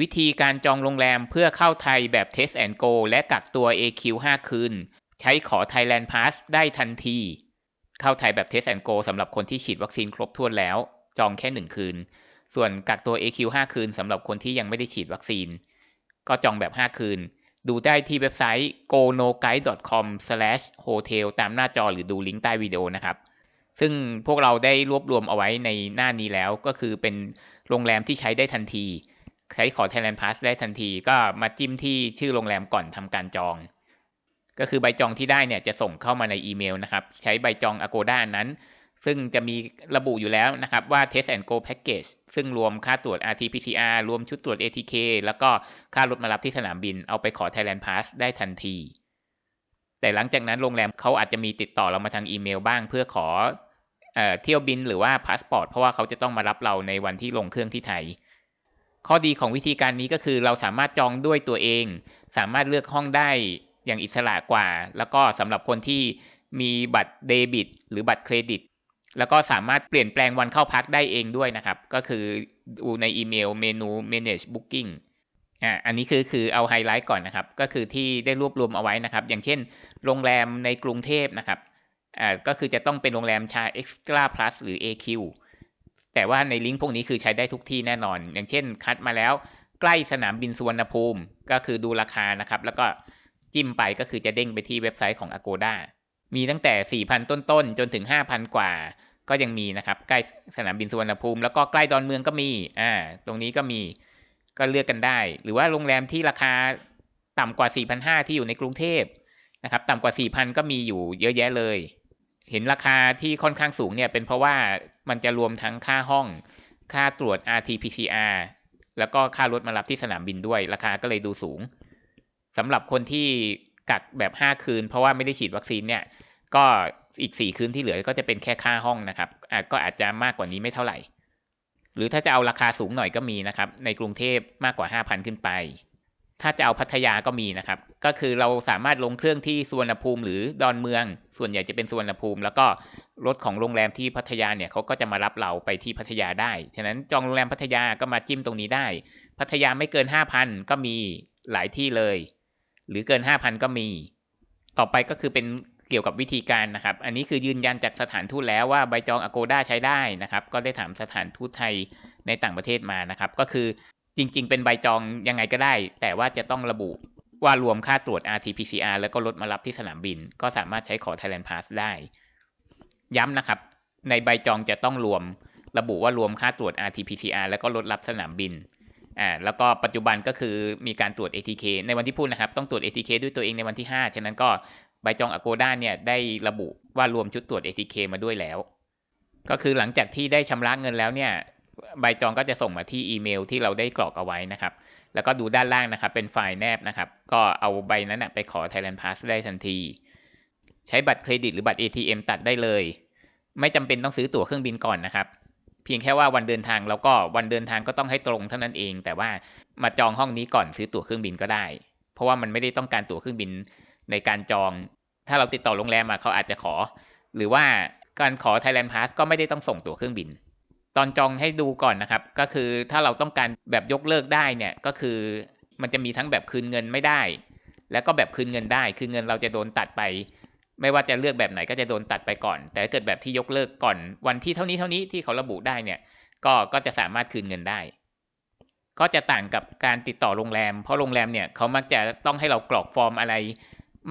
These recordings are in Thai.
วิธีการจองโรงแรมเพื่อเข้าไทยแบบ Test and Go และกักตัว AQ 5 คืน ใช้ขอ Thailand Pass ได้ทันที เข้าไทยแบบ Test and Go สำหรับคนที่ฉีดวัคซีนครบถ้วนแล้ว จองแค่ 1 คืน ส่วนกักตัว AQ 5 คืนสำหรับคนที่ยังไม่ได้ฉีดวัคซีน ก็จองแบบ 5 คืน ดูได้ที่เว็บไซต์ gonoguide.com/hotel ตามหน้าจอหรือดูลิงก์ใต้วิดีโอนะครับซึ่งพวกเราได้รวบรวมเอาไว้ในหน้านี้แล้วก็คือเป็นโรงแรมที่ใช้ได้ทันที ใช้ขอ Thailand Pass ได้ทันทีก็มาจิ้มที่ชื่อโรงแรมก่อนทำการจอง ก็คือใบจองที่ได้เนี่ยจะส่งเข้ามาในอีเมลนะครับ ใช้ใบจอง Agoda นั้น ซึ่งจะมีระบุอยู่แล้วนะครับว่า Test and Go Package ซึ่งรวมค่าตรวจ RT-PCR รวมชุดตรวจ ATK แล้วก็ค่ารถมารับที่สนามบิน เอาไปขอ Thailand Pass ได้ทันที แต่หลังจากนั้นโรงแรมเขาอาจจะมีติดต่อเรามาทางอีเมลบ้างเพื่อขอเอ่อเที่ยวบินหรือว่าพาสปอร์ตเพราะว่าเขาจะต้องมารับเราในวันที่ลงเครื่องที่ไทย ข้อดีของวิธีการนี้ก็คือเราสามารถจองด้วยตัวเอง สามารถเลือกห้องได้อย่างอิสระกว่า แล้วก็สำหรับคนที่มีบัตรเดบิต หรือบัตรเครดิต แล้วก็สามารถเปลี่ยนแปลงวันเข้าพักได้เองด้วยนะครับ ก็คือดูในอีเมลเมนู manage booking อ่าอันนี้คือคือเอาไฮไลท์ก่อนนะครับ ก็คือที่ได้รวบรวมเอาไว้นะครับ อย่างเช่น โรงแรมในกรุงเทพนะครับอ่าก็คือจะต้องเป็นโรงแรมชา Extra Plus หรือ AQ แต่ว่าในลิงก์พวกนี้คือใช้ได้ทุกที่แน่นอน อย่างเช่นคัดมาแล้ว ใกล้สนามบินสุวรรณภูมิ ก็คือดูราคานะครับ แล้วก็จิ้มไปก็คือจะเด้งไปที่เว็บไซต์ของ Agoda มีตั้งแต่ 4,000 ต้นๆ จนถึง 5,000 กว่า ก็ยังมีนะครับใกล้สนามบินสุวรรณภูมิ แล้วก็ใกล้ดอนเมืองก็มีอ่าตรงนี้ก็มีก็เลือกกันได้ หรือว่าโรงแรมที่ราคาต่ำกว่า 4,500 ที่อยู่ในกรุงเทพนะครับต่ำกว่า 4,000 ก็มีอยู่เยอะแยะเลย เห็นราคาที่ค่อนข้างสูงเนี่ยเป็นเพราะว่ามันจะรวมทั้งค่าห้อง ค่าตรวจ RT-PCR แล้วก็ค่ารถมารับที่สนามบินด้วย ราคาก็เลยดูสูงสำหรับคนที่กักแบบ 5 คืน เพราะว่าไม่ได้ฉีดวัคซีนเนี่ย ก็อีก 4 คืนที่เหลือก็จะเป็นแค่ค่าห้องนะครับก็อาจจะมากกว่านี้ไม่เท่าไหร่ หรือถ้าจะเอาราคาสูงหน่อยก็มีนะครับ ในกรุงเทพมากกว่า 5,000 ขึ้นไป ถ้าจะเอาพัทยาก็มีนะครับ ก็คือเราสามารถลงเครื่องที่สุวรรณภูมิหรือดอนเมือง ส่วนใหญ่จะเป็นสุวรรณภูมิ แล้วก็รถของโรงแรมที่พัทยาเนี่ยเขาก็จะมารับเราไปที่พัทยาได้ ฉะนั้นจองโรงแรมพัทยาก็มาจิ้มตรงนี้ได้ พัทยาไม่เกิน 5,000 ก็มีหลายที่เลย หรือเกิน 5,000 ก็มี ต่อไปก็คือเป็นเกี่ยวกับวิธีการนะครับ อันนี้คือยืนยันจากสถานทูตแล้วว่าใบจอง Agoda ใช้ได้นะครับ ก็ได้ถามสถานทูตไทยในต่างประเทศมานะครับ ก็คือ จริง ๆ เป็นใบจองยังไงก็ได้ แต่ว่าจะต้องระบุว่ารวมค่าตรวจ RT-PCR แล้วก็รถมารับที่สนามบิน ก็สามารถใช้ขอ Thailand Pass ได้ ย้ำนะครับ ในใบจองจะต้องรวม ระบุว่ารวมค่าตรวจ RT-PCR แล้วก็รถรับสนามบินอ่าแล้วก็ปัจจุบันก็คือมีการตรวจ ATK ในวันที่พูดนะครับ ต้องตรวจ ATK ด้วยตัวเองในวันที่ 5 ฉะนั้นก็ใบจอง Agoda เนี่ยได้ระบุว่ารวมชุดตรวจ ATK มาด้วยแล้ว ก็คือหลังจากที่ได้ชำระเงินแล้วเนี่ย ใบจองก็จะส่งมาที่อีเมลที่เราได้กรอกเอาไว้นะครับ แล้วก็ดูด้านล่างนะครับ เป็นไฟล์แนบนะครับ ก็เอาใบนั้นนะไปขอ Thailand Pass ได้ทันที ใช้บัตรเครดิตหรือบัตร ATM ตัดได้เลย ไม่จำเป็นต้องซื้อตั๋วเครื่องบินก่อนนะครับ เพียงแค่ว่าวันเดินทางแล้วก็วันเดินทางก็ต้องให้ตรงเท่านั้นเอง แต่ว่ามาจองห้องนี้ก่อนซื้อตั๋วเครื่องบินก็ได้ เพราะว่ามันไม่ได้ต้องการตั๋วเครื่องบินในการจอง ถ้าเราติดต่อโรงแรมมาเขาอาจจะขอ หรือว่าการขอ Thailand Pass ก็ไม่ได้ต้องส่งตั๋วเครื่องบิน ตอนจองให้ดูก่อนนะครับ ก็คือถ้าเราต้องการแบบยกเลิกได้เนี่ยก็คือมันจะมีทั้งแบบคืนเงินไม่ได้ แล้วก็แบบคืนเงินได้ คืนเงินเราจะโดนตัดไป ไม่ว่าจะเลือกแบบไหนก็จะโดนตัดไปก่อน แต่ถ้าเกิดแบบที่ยกเลิกก่อนวันที่เท่านี้เท่านี้ที่เขาระบุได้เนี่ย ก็ก็จะสามารถคืนเงินได้ ก็จะต่างกับการติดต่อโรงแรม เพราะโรงแรมเนี่ยเขามักจะต้องให้เรากรอกฟอร์มอะไร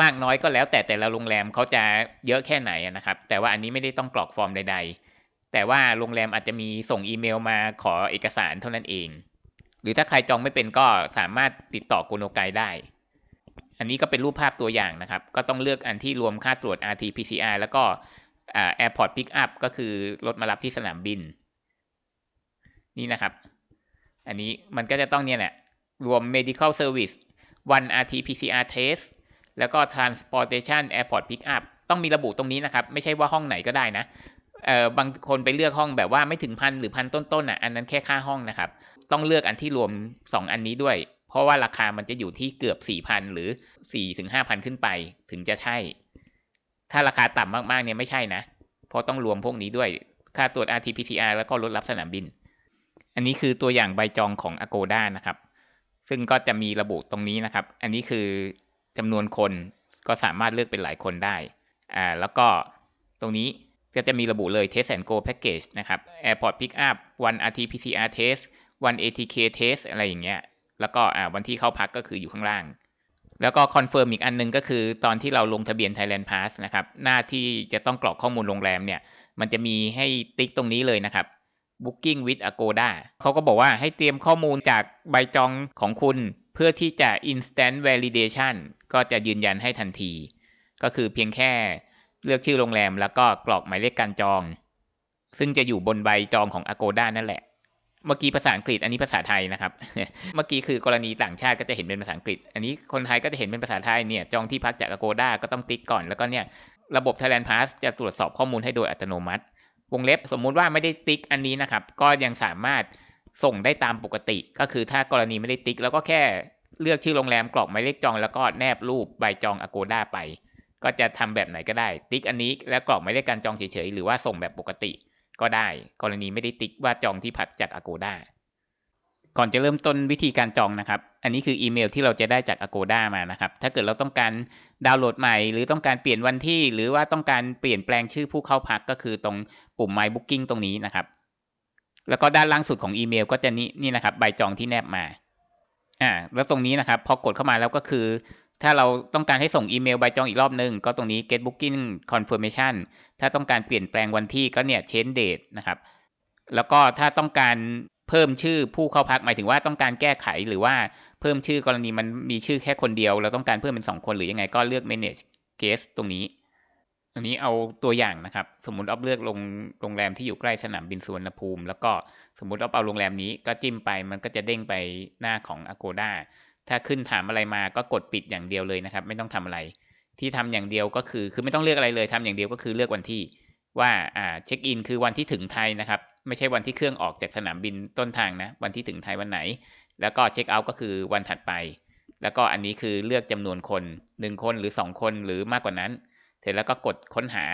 มากน้อยก็แล้วแต่แต่ละโรงแรมเขาจะเยอะแค่ไหนนะครับ แต่ว่าอันนี้ไม่ได้ต้องกรอกฟอร์มใด ๆ แต่ว่าโรงแรมอาจจะมีส่งอีเมลมาขอเอกสารเท่านั้นเอง หรือถ้าใครจองไม่เป็นก็สามารถติดต่อโกโนไกได้ อันนี้ก็เป็นรูปภาพตัวอย่างนะครับ ก็ต้องเลือกอันที่รวมค่าตรวจ RT-PCR แล้วก็ Airport Pick up ก็คือรถมารับที่สนามบิน นี่นะครับ อันนี้มันก็จะต้องเนี่ยแหละรวม medical service one RT-PCR test แล้วก็ transportation airport pick up ต้องมีระบุตรงนี้นะครับ ไม่ใช่ว่าห้องไหนก็ได้นะ เอ่อบางคนไปเลือกห้องแบบว่าไม่ถึงพันหรือพันต้นๆอะอันนั้นแค่ค่าห้องนะครับ ต้องเลือกอันที่รวม 2 อันนี้ด้วย เพราะว่าราคามันจะอยู่ที่เกือบ 4,000 หรือ4ถึง5,000ขึ้นไปถึงจะใช่ ถ้าราคาต่ำมากๆเนี่ยไม่ใช่นะ เพราะต้องรวมพวกนี้ด้วยค่าตรวจ RT-PCR แล้วก็รถรับสนามบิน อันนี้คือตัวอย่างใบจองของ Agoda นะครับ ซึ่งก็จะมีระบุตรงนี้นะครับ อันนี้คือจำนวนคนก็สามารถเลือกเป็นหลายคนได้อ่าแล้วก็ตรงนี้ ก็จะมีระบุเลย Test and Go Package นะครับ Airport Pickup วัน RT-PCR Test วัน ATK Test อะไรอย่างเงี้ย แล้วก็วันที่เข้าพักก็คืออยู่ข้างล่าง แล้วก็คอนเฟิร์มอีกอันนึงก็คือตอนที่เราลงทะเบียน Thailand Pass นะครับ หน้าที่จะต้องกรอกข้อมูลโรงแรมเนี่ย มันจะมีให้ติ๊กตรงนี้เลยนะครับ Booking with Agoda เขาก็บอกว่าให้เตรียมข้อมูลจากใบจองของคุณเพื่อที่จะ instant validation ก็จะยืนยันให้ทันที ก็คือเพียงแค่ เลือกชื่อโรงแรม แล้วก็กรอกหมายเลขการจอง ซึ่งจะอยู่บนใบจองของ Agoda นั่นแหละ เมื่อกี้ภาษาอังกฤษ อันนี้ภาษาไทยนะครับ เมื่อกี้คือกรณีต่างชาติก็จะเห็นเป็นภาษาอังกฤษ อันนี้คนไทยก็จะเห็นเป็นภาษาไทยเนี่ย จองที่พักจาก Agoda ก็ต้องติ๊กก่อน แล้วก็เนี่ย ระบบ Thailand Pass จะตรวจสอบข้อมูลให้โดยอัตโนมัติ วงเล็บสมมุติว่าไม่ได้ติ๊กอันนี้นะครับ ก็ยังสามารถส่งได้ตามปกติ ก็คือถ้ากรณีไม่ได้ติ๊ก แล้วก็แค่เลือกชื่อโรงแรมกรอกหมายเลขจองแล้วก็แนบรูปใบจอง Agoda ไป ก็จะทำแบบไหนก็ได้ ติ๊กอันนี้แล้วกรอกหมายเลขการจองเฉยๆ หรือว่าส่งแบบปกติก็ได้ กรณีไม่ได้ติ๊กว่าจองที่พักจาก Agoda ก่อนจะเริ่มต้นวิธีการจองนะครับ อันนี้คืออีเมลที่เราจะได้จาก Agoda มานะครับ ถ้าเกิดเราต้องการดาวน์โหลดใหม่ หรือต้องการเปลี่ยนวันที่ หรือว่าต้องการเปลี่ยนแปลงชื่อผู้เข้าพักก็คือตรงปุ่ม My Booking ตรงนี้นะครับ แล้วก็ด้านล่างสุดของอีเมลก็จะนี่นี่นะครับ ใบจองที่แนบมา อ่า แล้วตรงนี้นะครับ พอกดเข้ามาแล้วก็คือ ถ้าเราต้องการให้ส่งอีเมลใบจองอีกรอบหนึ่งก็ตรงนี้ get booking confirmation ถ้าต้องการเปลี่ยนแปลงวันที่ก็เนี่ย change date นะครับ แล้วก็ถ้าต้องการเพิ่มชื่อผู้เข้าพักหมายถึงว่าต้องการแก้ไขหรือว่าเพิ่มชื่อกรณีมันมีชื่อแค่คนเดียว เราต้องการเพิ่มเป็นสองคนหรือยังไงก็เลือก manage case ตรงนี้ อันนี้เอาตัวอย่างนะครับ สมมติออฟเลือกโรงโรงแรมที่อยู่ใกล้สนามบินสุวรรณภูมิ แล้วก็สมมติออฟเอาโรงแรมนี้ก็จิ้มไปมันก็จะเด้งไปหน้าของ Agoda ถ้าขึ้นถามอะไรมาก็กดปิดอย่างเดียวเลยนะครับ ไม่ต้องทำอะไร ที่ทำอย่างเดียวก็คือ คือไม่ต้องเลือกอะไรเลยทำอย่างเดียวก็คือเลือกวันที่ว่าอ่าเช็คอินคือวันที่ถึงไทยนะครับ ไม่ใช่วันที่เครื่องออกจากสนามบินต้นทางนะ วันที่ถึงไทยวันไหน แล้วก็เช็คเอาท์ก็คือวันถัดไป แล้วก็อันนี้คือเลือกจำนวนคนหนึ่งคนหรือสองคนหรือมากกว่านั้น เสร็จแล้วก็กดค้นหา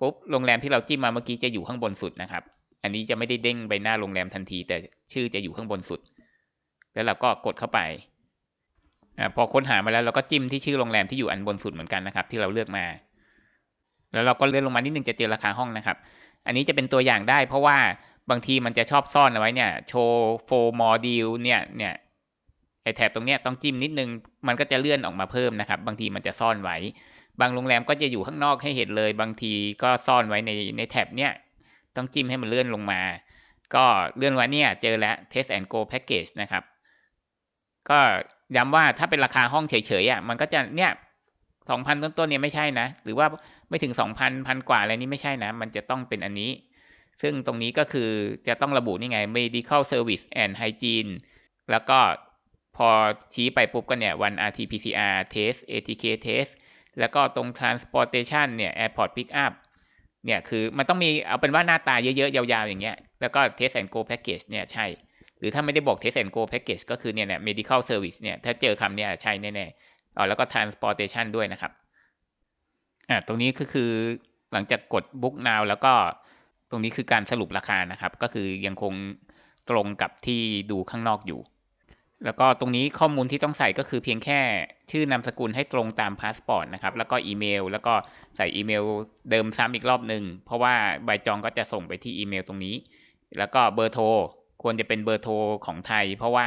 ปุ๊บโรงแรมที่เราจิ้มมาเมื่อกี้จะอยู่ข้างบนสุดนะครับ อันนี้จะไม่ได้เด้งไปหน้าโรงแรมทันที แต่ชื่อจะอยู่ข้างบนสุด แล้วเราก็กดเข้าไป อพอค้นหามาแล้วเราก็จิ้มที่ชื่อโรงแรมที่อยู่อันบนสุดเหมือนกันนะครับ ที่เราเลือกมา แล้วเราก็เลื่อนลงมานิดนึงจะเจอราคาห้องนะครับ อันนี้จะเป็นตัวอย่างได้เพราะว่าบางทีมันจะชอบซ่อนเอาไว้เนี่ยโชว์โฟมอดิลเนี่ยเนี่ยไอแถบตรงเนี้ยต้องจิ้มนิดนึงมันก็จะเลื่อนออกมาเพิ่มนะครับ บางทีมันจะซ่อนไว้ บางโรงแรมก็จะอยู่ข้างนอกให้เห็นเลย บางทีก็ซ่อนไว้ในในแถบเนี้ยต้องจิ้มให้มันเลื่อนลงมา ก็เลื่อนไว้เนี่ยเจอแล้ว Test and Go Package นะครับ ก็ ย้ำว่าถ้าเป็นราคาห้องเฉยๆอะมันก็จะเนี่ยสองพันต้นๆเนี่ยไม่ใช่นะ หรือว่าไม่ถึงสองพันพันกว่าอะไรนี้ไม่ใช่นะ มันจะต้องเป็นอันนี้ ซึ่งตรงนี้ก็คือจะต้องระบุนี่ไง medical service and hygiene แล้วก็พอชี้ไปปุ๊บก็เนี่ยวัน RT-PCR test ATK test แล้วก็ตรง transportation เนี่ย airport pick up เนี่ยคือมันต้องมีเอาเป็นว่าหน้าตาเยอะๆ ยาวๆ อย่างเงี้ย แล้วก็ test and go package เนี่ยใช่ หรือถ้าไม่ได้บอก test and go package ก็คือเนี่ยเนี่ย medical service เนี่ยถ้าเจอคำเนี่ยใช่แน่ๆอ๋อแล้วก็ transportation ด้วยนะครับอ่าตรงนี้ก็คือหลังจากกด book now แล้วก็ตรงนี้คือการสรุปราคานะครับ ก็คือยังคงตรงกับที่ดูข้างนอกอยู่ แล้วก็ตรงนี้ข้อมูลที่ต้องใส่ก็คือเพียงแค่ชื่อนามสกุลให้ตรงตามพาสปอร์ตนะครับ แล้วก็อีเมล แล้วก็ใส่อีเมลเดิมซ้ำอีกรอบหนึ่งเพราะว่าใบจองก็จะส่งไปที่อีเมลตรงนี้ แล้วก็เบอร์โทร ควรจะเป็นเบอร์โทรของไทย เพราะว่า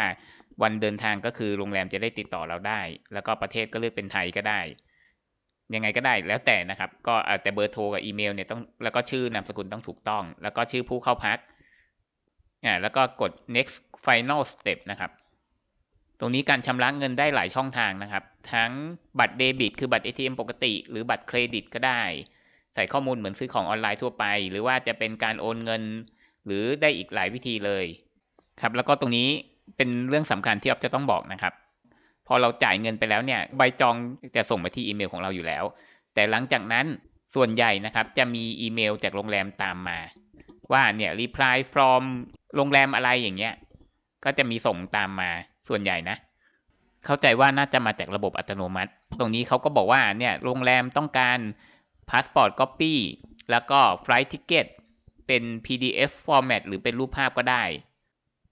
วันเดินทางก็คือโรงแรมจะได้ติดต่อเราได้ แล้วก็ประเทศก็เลือกเป็นไทยก็ได้ ยังไงก็ได้แล้วแต่นะครับ ก็แต่เบอร์โทรกับอีเมลเนี่ยต้องแล้วก็ชื่อนามสกุลต้องถูกต้อง แล้วก็ชื่อผู้เข้าพักอ่าแล้วก็กด next final step นะครับ ตรงนี้การชำระเงินได้หลายช่องทางนะครับ ทั้งบัตรเดบิต คือบัตร ATM ปกติ หรือบัตรเครดิตก็ได้ ใส่ข้อมูลเหมือนซื้อของออนไลน์ทั่วไป หรือว่าจะเป็นการโอนเงิน หรือได้อีกหลายวิธีเลยครับแล้วก็ตรงนี้เป็นเรื่องสำคัญที่อ๊อฟจะต้องบอกนะครับ พอเราจ่ายเงินไปแล้วเนี่ยใบจองจะส่งไปที่อีเมลของเราอยู่แล้ว แต่หลังจากนั้นส่วนใหญ่นะครับจะมีอีเมลจากโรงแรมตามมา ว่าเนี่ย reply from โรงแรมอะไรอย่างเงี้ย ก็จะมีส่งตามมาส่วนใหญ่นะ เข้าใจว่าน่าจะมาจากระบบอัตโนมัติ ตรงนี้เขาก็บอกว่าเนี่ยโรงแรมต้องการ passport copy แล้วก็ flight ticket เเป็น PDF format หรือเป็นรูปภาพก็ได้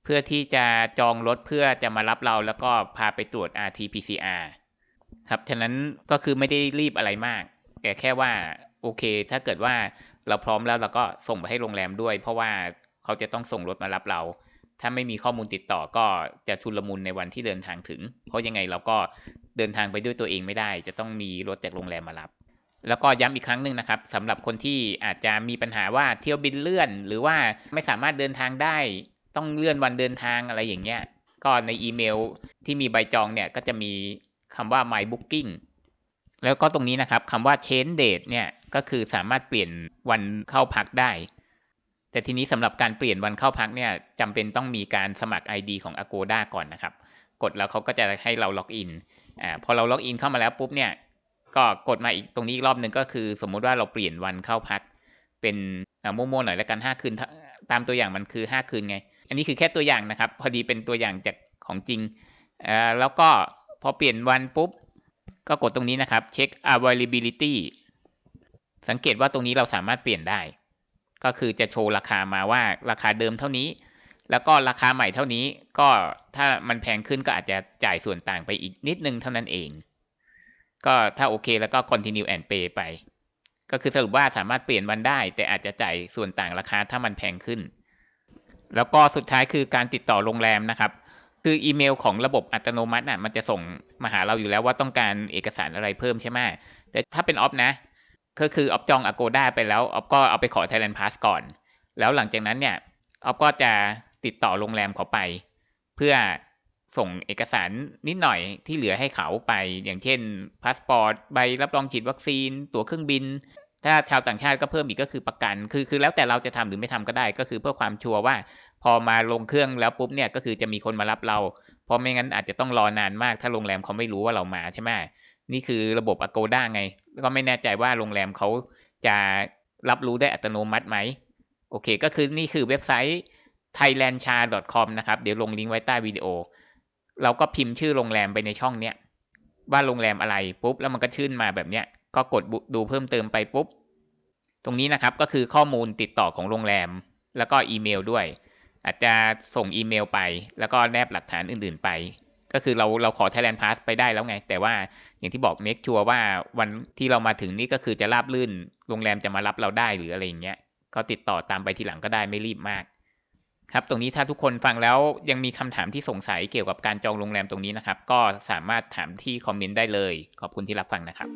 เพื่อที่จะจองรถเพื่อจะมารับเราแล้วก็พาไปตรวจ RT-PCR ครับฉะนั้นก็คือไม่ได้รีบอะไรมากแต่แค่ว่าโอเค ถ้าเกิดว่าเราพร้อมแล้วเราก็ส่งไปให้โรงแรมด้วย เพราะว่าเขาจะต้องส่งรถมารับเรา ถ้าไม่มีข้อมูลติดต่อก็จะชุลมุนในวันที่เดินทางถึง เพราะยังไงเราก็เดินทางไปด้วยตัวเองไม่ได้ จะต้องมีรถจากโรงแรมมารับ แล้วก็ย้ำอีกครั้งหนึ่งนะครับสำหรับคนที่อาจจะมีปัญหาว่าเที่ยวบินเลื่อน หรือว่าไม่สามารถเดินทางได้ ต้องเลื่อนวันเดินทางอะไรอย่างเงี้ยก็ในอีเมลที่มีใบจองเนี่ยก็จะมีคำว่า my booking แล้วก็ตรงนี้นะครับคำว่า change date เนี่ยก็คือสามารถเปลี่ยนวันเข้าพักได้ แต่ทีนี้สำหรับการเปลี่ยนวันเข้าพักเนี่ยจำเป็นต้องมีการสมัคร ID ของ Agoda ก่อนนะครับ กดแล้วเขาก็จะให้เราล็อกอินอ่าพอเราล็อกอินเข้ามาแล้วปุ๊บเนี่ย ก็กดมาอีกตรงนี้อีกรอบหนึ่งก็คือ สมมุติว่าเราเปลี่ยนวันเข้าพัก เป็นอ่าโมๆหน่อยแล้วกันห้าคืน ตามตัวอย่างมันคือห้าคืนไง อันนี้คือแค่ตัวอย่างนะครับ พอดีเป็นตัวอย่างจากของจริงแล้วก็พอเปลี่ยนวันปุ๊บ ก็กดตรงนี้นะครับเช็ค availability สังเกตว่าตรงนี้เราสามารถเปลี่ยนได้ ก็คือจะโชว์ราคามาว่าราคาเดิมเท่านี้ แล้วก็ราคาใหม่เท่านี้ ก็ถ้ามันแพงขึ้นก็อาจจะจ่ายส่วนต่างไปอีกนิดนึงเท่านั้นเอง ก็ถ้าโอเคแล้วก็ continue and pay ไป ก็คือสรุปว่าสามารถเปลี่ยนวันได้ แต่อาจจะจ่ายส่วนต่างราคาถ้ามันแพงขึ้น แล้วก็สุดท้ายคือการติดต่อโรงแรมนะครับ คืออีเมลของระบบอัตโนมัติน่ะมันจะส่งมาหาเราอยู่แล้วว่าต้องการเอกสารอะไรเพิ่มใช่ไหมแต่ถ้าเป็นออฟนะ ก็คือออฟจอง Agoda ไปแล้วออฟก็เอาไปขอ Thailand Pass ก่อน แล้วหลังจากนั้นเนี่ยออฟก็จะติดต่อโรงแรมเขาไป เพื่อ ส่งเอกสารนิดหน่อยที่เหลือให้เขาไป อย่างเช่นพาสปอร์ตใบรับรองฉีดวัคซีน ตั๋วเครื่องบิน ถ้าชาวต่างชาติก็เพิ่มอีกก็คือประกัน คือคือแล้วแต่เราจะทำหรือไม่ทำก็ได้ ก็คือเพื่อความชัวร์ว่า พอมาลงเครื่องแล้วปุ๊บเนี่ยก็คือจะมีคนมารับเรา เพราะไม่งั้นอาจจะต้องรอนานมาก ถ้าโรงแรมเขาไม่รู้ว่าเรามาใช่ไหมนี่คือระบบ Agoda ไง ก็ไม่แน่ใจว่าโรงแรมเขาจะรับรู้ได้อัตโนมัติไหมโอเค ก็คือนี่คือเว็บไซต์ thailandcha.com นะครับ เดี๋ยวลงลิงก์ไว้ใต้วิดีโอ เราก็พิมพ์ชื่อโรงแรมไปในช่องเนี้ยว่าโรงแรมอะไรปุ๊บแล้วมันก็ชื่นมาแบบเนี้ยก็กดดูเพิ่มเติมไปปุ๊บ ตรงนี้นะครับก็คือข้อมูลติดต่อของโรงแรม แล้วก็อีเมลด้วย อาจจะส่งอีเมลไป แล้วก็แนบหลักฐานอื่น ๆ ไป ก็คือเราเราขอ Thailand Pass ไปได้แล้วไง แต่ว่าอย่างที่บอกเมคชัวร์ว่าวันที่เรามาถึงนี่ก็คือจะราบลื่น โรงแรมจะมารับเราได้หรืออะไรอย่างเงี้ยก็ติดต่อตามไปทีหลังก็ได้ไม่รีบมาก ครับ ตรงนี้ถ้าทุกคนฟังแล้วยังมีคำถามที่สงสัยเกี่ยวกับการจองโรงแรมตรงนี้นะครับ ก็สามารถถามที่คอมเมนต์ได้เลย ขอบคุณที่รับฟังนะครับ